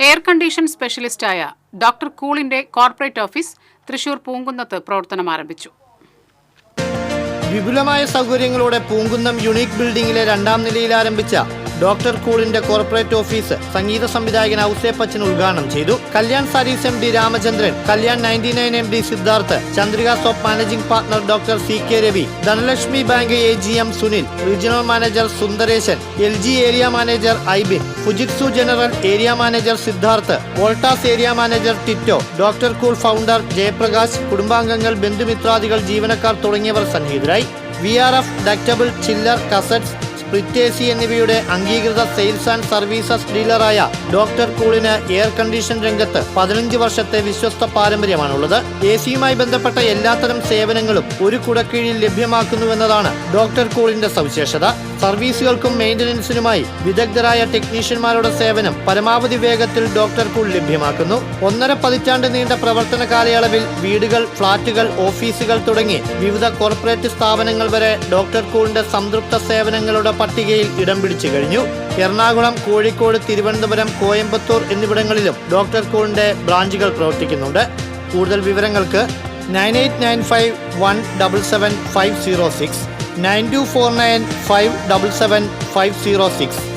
Air condition സ്പെഷ്യലിസ്റ്റായ doctor കൂളിന്റെ corporate office Thrissur പൂങ്കുന്നത്ത് പ്രവർത്തനം ആരംഭിച്ചു. വിപുലമായ സൗകര്യങ്ങളോടെ പൂങ്കുന്നം യുണീക് ബിൽഡിംഗിലെ രണ്ടാം നിലയിൽ ആരംഭിച്ച ഡോക്ടർ കൂളിന്റെ കോർപ്പറേറ്റ് ഓഫീസ് സംഗീത സംവിധായകൻ ഔസേപ്പച്ചൻ ഉദ്ഘാടനം ചെയ്തു. Kalyan Sarees M D Ramachandran Kalyan ninety nine M D Siddharth Chandrika soap managing partner doctor C K Ravi Dhanalakshmi bank A G M Sunil regional manager Sundaresan L G area manager Ibin Fujitsu general area manager Siddharth Voltas area manager Tito doctor cool founder Jayaprakash കുടുംബാംഗങ്ങൾ ബന്ധുമിത്രാദികൾ ജീവനക്കാർ തുടങ്ങിയവർ സന്നിഹിതരായി. V R F ductable chiller cassettes split A C എന്നിവയുടെ അംഗീകൃത sales and services ഡീലറായ doctor കൂളിന് air condition രംഗത്ത് പതിനഞ്ച് വർഷത്തെ വിശ്വസ്ത പാരമ്പര്യമാണുള്ളത്. എ സിയുമായി ബന്ധപ്പെട്ട എല്ലാത്തരം സേവനങ്ങളും ഒരു കുടക്കീഴിൽ ലഭ്യമാക്കുന്നുവെന്നതാണ് ഡോക്ടർ കൂളിന്റെ സവിശേഷത. സർവീസുകൾക്കും മെയിന്റനൻസിനുമായി വിദഗ്ധരായ ടെക്നീഷ്യന്മാരുടെ സേവനം പരമാവധി വേഗത്തിൽ കൂൾ ലഭ്യമാക്കുന്നു. ഒന്നര പതിറ്റാണ്ട് നീണ്ട പ്രവർത്തന കാലയളവിൽ വീടുകൾ ഫ്ളാറ്റുകൾ ഓഫീസുകൾ തുടങ്ങി വിവിധ കോർപ്പറേറ്റ് സ്ഥാപനങ്ങൾ വരെ ഡോക്ടർ കൂളിന്റെ സംതൃപ്ത സേവനങ്ങളുടെ പട്ടികയിൽ ഇടം പിടിച്ചു കഴിഞ്ഞു. എറണാകുളം കോഴിക്കോട് തിരുവനന്തപുരം കോയമ്പത്തൂർ എന്നിവിടങ്ങളിലും ഡോക്ടർ കൂളിന്റെ ബ്രാഞ്ചുകൾ പ്രവർത്തിക്കുന്നുണ്ട്. കൂടുതൽ വിവരങ്ങൾക്ക് nine eight nine five one double seven five zero six. Nine two four nine five double seven five zero six.